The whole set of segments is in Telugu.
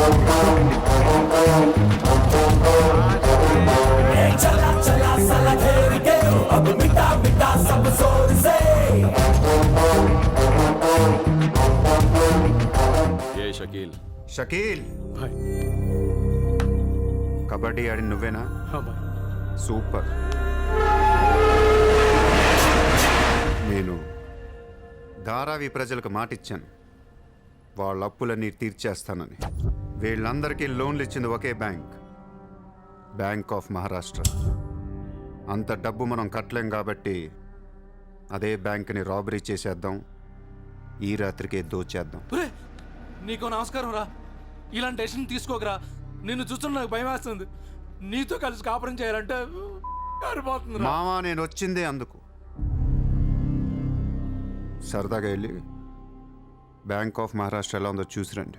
ఏ షకీల్? షకీల్? భాయ్ కబడ్డీ ఆడి నువ్వేనా? హా భాయ్ సూపర్. నేను ధారావి ప్రజలకు మాటిచ్చాను. వాళ్ళ అప్పులన్నీ తీర్చేస్తానని. వీళ్ళందరికీ లోన్లు ఇచ్చింది ఒకే బ్యాంక్. Bank of Maharashtra. అంత డబ్బు మనం కట్టలేం కాబట్టి అదే బ్యాంక్ని రాబరీ చేసేద్దాం. ఈ రాత్రికే దోచేద్దాం. నీకో నమస్కారం రా. ఇలాంటి డెసిషన్ తీసుకోకరా. నిన్ను చూస్తున్న నాకు భయం వేస్తుంది. నీతో కలిసి కాపురం చేయాలంటే కారిపోతుంది రా మావా నేను వచ్చిందే అందుకు. సరదాగా వెళ్ళి బ్యాంక్ ఆఫ్ మహారాష్ట్ర ఎలా ఉందో చూసిరండి.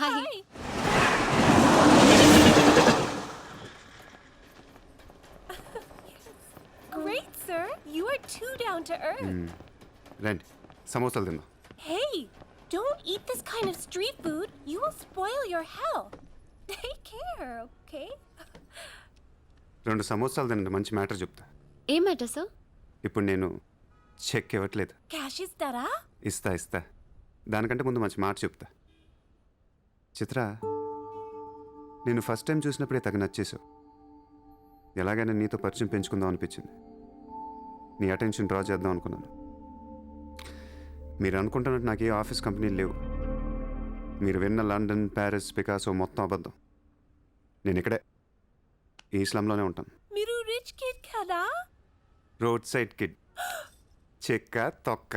Hi great sir you are too down to earth రండి సమోసాలు తిందాం hey don't eat this kind of street food you will spoil your health take care okay రెండు సమోసాలు తినండి మంచి మ్యాటర్ చెప్తా. ఏం మ్యాటర్ సార్ ఇప్పుడు నేను చెక్ ఇవ్వట్లేదు. క్యాష్ ఇస్తారా? ఇస్తా ఇస్తా. దానికంటే ముందు మంచి మాట చెప్తా. చిత్ర నేను ఫస్ట్ టైం చూసినప్పుడే తగ్గ నచ్చేసావు ఎలాగైనా నీతో పరిచయం పెంచుకుందాం అనిపించింది. నీ అటెన్షన్ డ్రా చేద్దాం అనుకున్నాను. మీరు అనుకుంటున్నట్టు నాకు ఏ ఆఫీస్ కంపెనీలు లేవు. మీరు విన్న లండన్ ప్యారిస్ పికాసో మొత్తం అబద్ధం. నేను ఇక్కడే. ఈ స్లమ్లోనే ఉంటాను. మీరు రిచ్ కిడ్ కదా? Roadside kid. చెక్క తొక్క.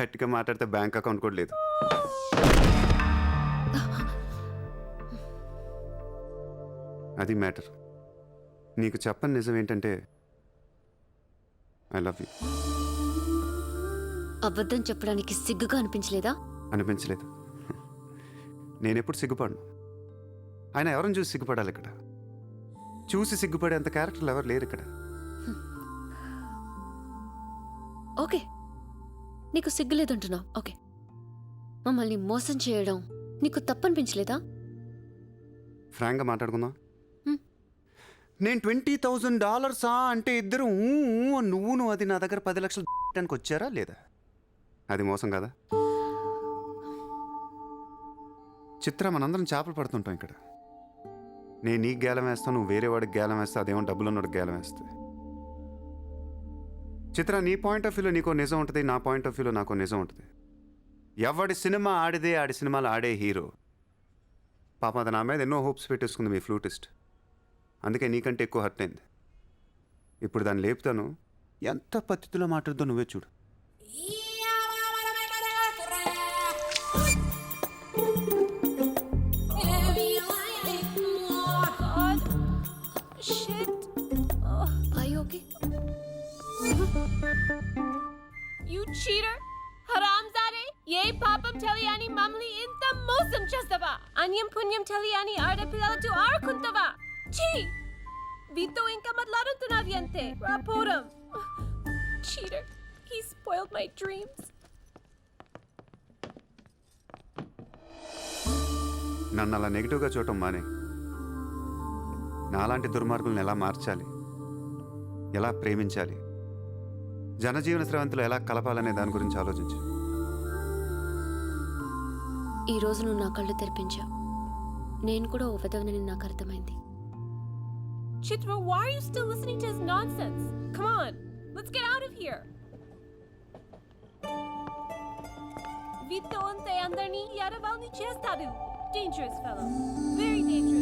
గట్టిగా మాట్లాడితే బ్యాంక్ అకౌంట్ కూడా లేదు. అది మ్యాటర్. నీకు చెప్పని నిజం ఏంటంటే ఐ లవ్ యూ. అబద్ధం చెప్పడానికి సిగ్గుగా అనిపించలేదా? అనిపించలేదు. నేను ఎప్పుడు సిగ్గుపడను. ఆయన ఎవరిని చూసి సిగ్గుపడాలి ఇక్కడ? చూసి సిగ్గుపడేంత క్యారెక్టర్లు ఎవరు లేరు ఇక్కడ. ఓకే. నీకు సిగ్గు లేదంటున్నావు ఓకే. మమ్మల్ని మోసం చేయడం నీకు తప్పనిపించలేదా? ఫ్రాంక్గా మాట్లాడుకుందాం. నేను ట్వంటీ థౌజండ్ డాలర్సా అంటే ఇద్దరు నువ్వు నువ్వు అది నా దగ్గర పది లక్షలు పెట్టడానికి వచ్చారా లేదా? అది మోసం కదా. చిత్ర మనందరం చేపలు పడుతుంటాం ఇక్కడ. నేను నీకు గేలం వేస్తాను నువ్వు వేరే వాడికి గేలం వేస్తా అదేమో డబ్బులు ఉన్నవాడికి గేలం వేస్తే. చిత్ర నీ పాయింట్ ఆఫ్ వ్యూలో నీకో నిజం ఉంటుంది నా పాయింట్ ఆఫ్ వ్యూలో నాకో నిజం ఉంటుంది. ఎవడి సినిమా ఆడిదే ఆడి సినిమాలు ఆడే హీరో. పాప అది నా మీద ఎన్నో హోప్స్ పెట్టేసుకుంది మీ ఫ్లూటిస్ట్. అందుకే నీకంటే ఎక్కువ హర్ట్ అయింది ఇప్పుడు దాన్ని లేపుతాను ఎంత పద్ధతిలో మాట్లాడుతో నువ్వే చూడు God. Shit. Oh, I you cheater. హరాంజాదే ఏ పాపం తెలియని మమ్మల్ని ఇంత మోసం చేస్తావా అన్యం పుణ్యం తెలియని ఆడపిల్లలతో ఆడుకుంటావా ఛీ! వీతో ఇంకా మాట్లాడుతున్నావి అంతే. రాపోరం cheater he spoiled my dreams నన్ను అలా నెగిటివ్గా చూడటం మానే. నాలాంటి దుర్మార్గులను ఎలా మార్చాలి? ఎలా ప్రేమించాలి? జనజీవన స్రవంతిలో ఎలా కలపాలనే దాని గురించి ఆలోచించు. ఈ రోజు నువ్వు నా కళ్ళు తెరిపించావు. నేను కూడా ఓ విధవనని నాకు అర్థమైంది. Chitra, why are you still listening to his nonsense? Come on, let's get out of here. Vitto ante andarni yaravalni chestadu. Dangerous fellow. Very dangerous.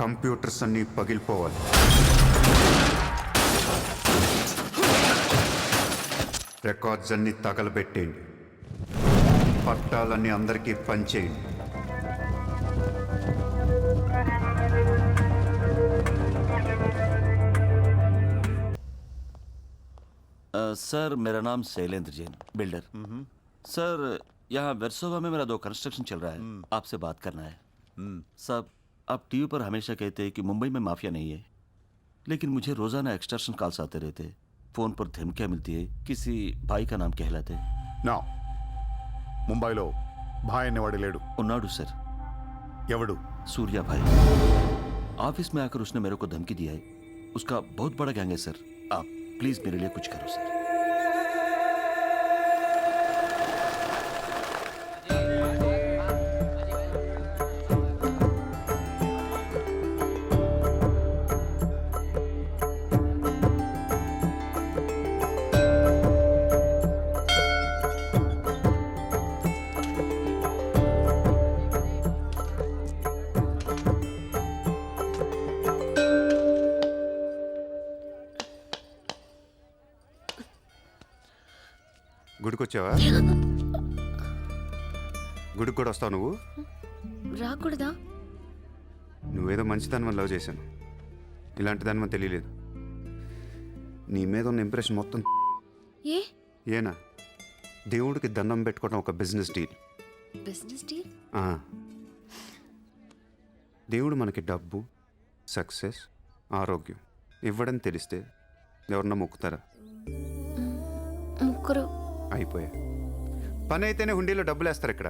Computers అన్నీ పగిలిపోవాలి రికార్డ్స్ అన్నీ తగలబెట్టేయండి పట్టాలన్నీ అందరికీ పంచేయండి अ, सर मेरा नाम शैलेंद्र जैन बिल्डर सर यहाँ वेरसोवा में मेरा दो कंस्ट्रक्शन चल रहा है आपसे बात करना है साहब आप टीवी पर हमेशा कहते हैं कि मुंबई में माफिया नहीं है लेकिन मुझे रोजाना एक्सटर्शन कॉल्स आते रहते हैं फोन पर धमकियाँ मिलती है किसी भाई का नाम कहलाते हैं నా ముంబైలో భాయ్ అనేవాడు లేడు उन्नाडू सर ఎవడు सूर्या भाई ऑफिस में आकर उसने मेरे को धमकी दिया है उसका बहुत बड़ा गैंग है सर आप प्लीज मेरे लिए कुछ करो सर గుడికొచ్చావా? గుడికి కూడా వస్తావు నువ్వు? రాకూడదా? నువ్వేదో మంచిదాని లవ్ చేశాను. ఇలాంటి దాని తెలియలేదు. నీ మీద ఉన్న ఇంప్రెషన్ మొత్తం ఏ? ఏనా? దేవుడికి దండం పెట్టుకోవడం ఒక బిజినెస్ డీల్ బిజినెస్ డీల్. దేవుడు మనకి డబ్బు సక్సెస్ ఆరోగ్యం ఇవ్వడం తెలిస్తే ఎవరన్నా మొక్కుతారా? ముగ్గురు అయిపోయా పని అయితేనే హుండీలో డబ్బులు వేస్తారు ఇక్కడ.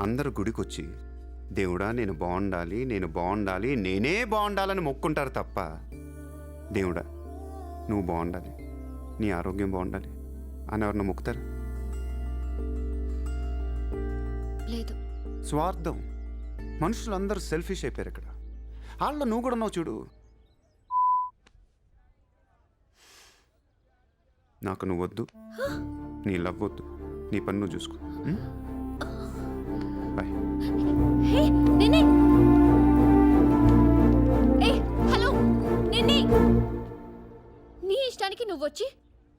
అందరు గుడికి వచ్చి దేవుడా నేను బాగుండాలి నేను బాగుండాలి నేనే బాగుండాలని మొక్కుంటారు తప్ప దేవుడా నువ్వు బాగుండాలి నీ ఆరోగ్యం బాగుండాలి అని ఎవరన్నా మొక్కుతారు. లేదు. స్వార్థం. మనుషులందరూ సెల్ఫిష్ అయిపోయారు ఇక్కడ. వాళ్ళ నువ్వు కూడా ఉన్నావు చూడు. నాకు నువ్వు వద్దు నీ లవ్వద్దు నీ పన్ను చూసుకో. బాయ్ హే ఏ హలో నీ ఇష్టానికి నువ్వు వచ్చి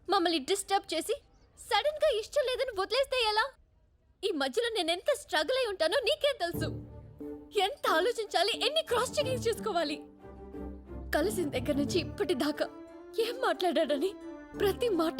మమ్మల్ని డిస్టర్బ్ చేసి సడన్గా ఇష్టం లేదని వదిలేస్తే ఎలా? ఈ మధ్యలో నేను ఎంత స్ట్రగుల్ అయి ఉంటానో నీకే తెలుసు. ఎంత ఆలోచించాలి ఎన్ని క్రాస్ చెకింగ్ చేసుకోవాలి. కలిసిన దగ్గర నుంచి ఇప్పటిదాకా ఏం మాట్లాడాడని ప్రతి మాట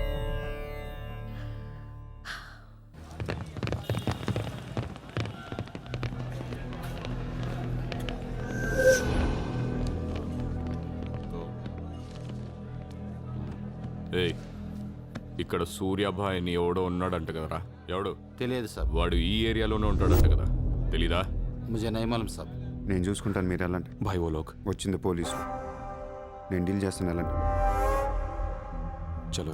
సూర్యాభాయ్ అని ఎవడో ఉన్నాడంట కదరా. ఎవడు? తెలియదు సార్. వాడు ఈ ఏరియాలోనే ఉంటాడంట కదా. తెలీదా? ముజే నయమాలం నేను చూసుకుంటాను మీరు వెళ్ళండి. భాయ్ ఓలోక్ వచ్చింది పోలీసు నేను డీల్ చేస్తాను వెళ్ళండి. చలో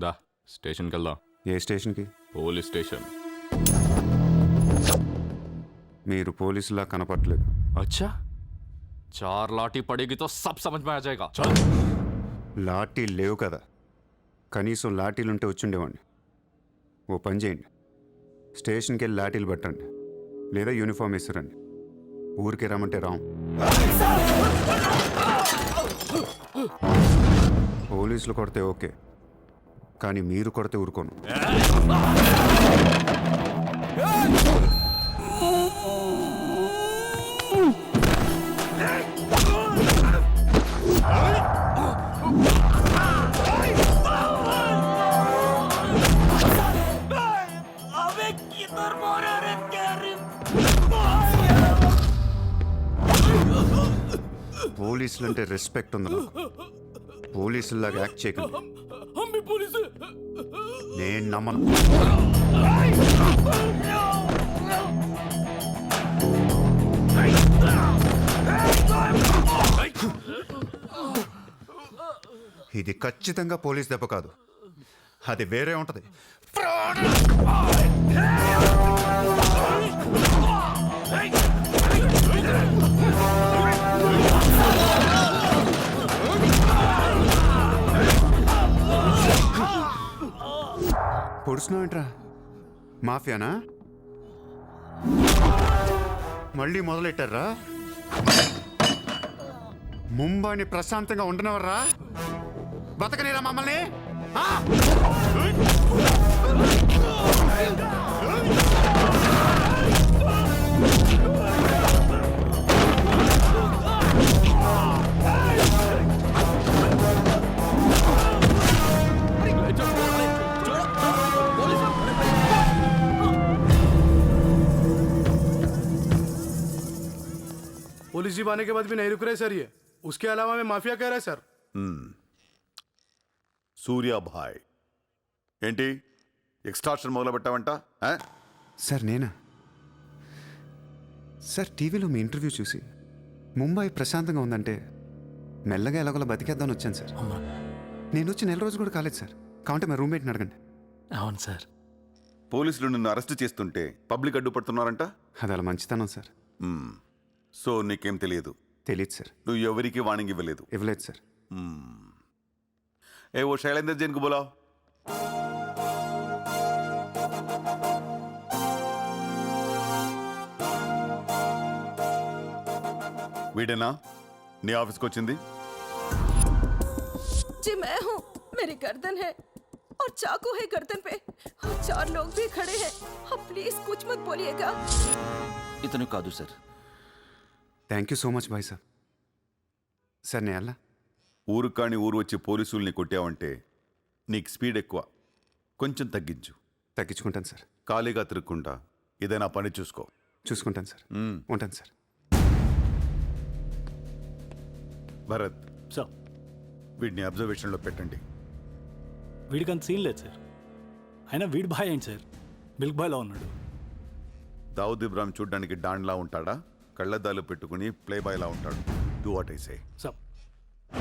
దా స్టేషన్కి వెళ్దాం ఏ స్టేషన్కి? Police station. మీరు పోలీసులా కనపడలేదు. అచ్చా! చార్ లాఠీ పడేగితో సబ్ సమజ్ మే ఆ జాయేగా చల్ లాఠీ లేవు కదా. కనీసం లాఠీలుంటే వచ్చిండేవాడిని. ఓ పని చేయండి. స్టేషన్కి వెళ్ళి లాఠీలు పట్టండి. లేదా యూనిఫామ్ వేసిరండి. ఊరికి రమ్మంటే రాం. పోలీసులు కొడితే ఓకే. కానీ మీరు కొడితే ఊరుకోను. పోలీసులు అంటే రెస్పెక్ట్ ఉంది నాకు. పోలీసుల్లాగా యాక్ట్ చేయకండి. పోలీసు. నేను నమ్మను. ఇది ఖచ్చితంగా పోలీస్ దెబ్బ కాదు. అది వేరే ఉంటది. ఏంట్రా? మాఫియానా? మళ్ళీ మొదలెట్టారా? ముంబైని ప్రశాంతంగా ఉండనవర్రా బతకనేరా మమ్మల్ని? ఆ? पुलिस जीप आने के बाद भी नहीं रुक रहे सर ये उसके अलावा मैं माफिया कह रहा है सर సూర్యాభాయ్ ఏంటి ఎక్స్ట్రాక్షన్ మొదలు పెట్టావంట ఆ? సార్ నేనా సార్ టీవీలో మీ ఇంటర్వ్యూ చూసి ముంబై ప్రశాంతంగా ఉందంటే మెల్లగా ఎలాగోలా బతికేద్దామని వచ్చాను సార్ నేను వచ్చి నెల రోజు కూడా కాలేదు సార్ కావంటే మా రూమ్మేట్ని అడగండి అవును సార్ పోలీసులు నిన్ను అరెస్ట్ చేస్తుంటే పబ్లిక్ అడ్డుపడుతున్నారంట అది అలా మంచితనం సార్ మ్మ్. సో నీకేం తెలియదు తెలియదు సార్ నువ్వు ఎవరికి వాణింగ్ ఇవ్వలేదు ఇవ్వలేదు sir A O Shailender Jain కు బోలావ్ వీడేనా నీ ఆఫీస్కి వచ్చింది जी मैं हूँ मेरी गर्दन है और चाकू है गर्दन पे और चार लोग भी खड़े हैं आप प्लीज कुछ मत बोलिएगा ఇతను కాదు sir thank you so much bye sir sir నేను వెళ్ళా ఊరు కాని ఊరు వచ్చి పోలీసుల్ని కొట్టావంటే నీకు స్పీడ్ ఎక్కువ. కొంచెం తగ్గించు. తగ్గించుకుంటాను సార్ ఖాళీగా తిరుక్కుంటా ఏదైనా పని చూసుకో. చూసుకుంటాను సార్ ఉంటాను సార్ భరత్. సార్ వీడిని అబ్జర్వేషన్లో పెట్టండి. వీడికి అంత సీన్ లేదు సార్ అయినా వీడి బాయ్ ఏంటి సార్ మిల్క్ బాయ్లా ఉన్నాడు. దావుద్ ఇబ్రాహిం చూడ్డానికి డాన్లా ఉంటాడా? కళ్ళద్దాలు పెట్టుకుని ప్లే బాయ్లా ఉంటాడు. Do what I say sir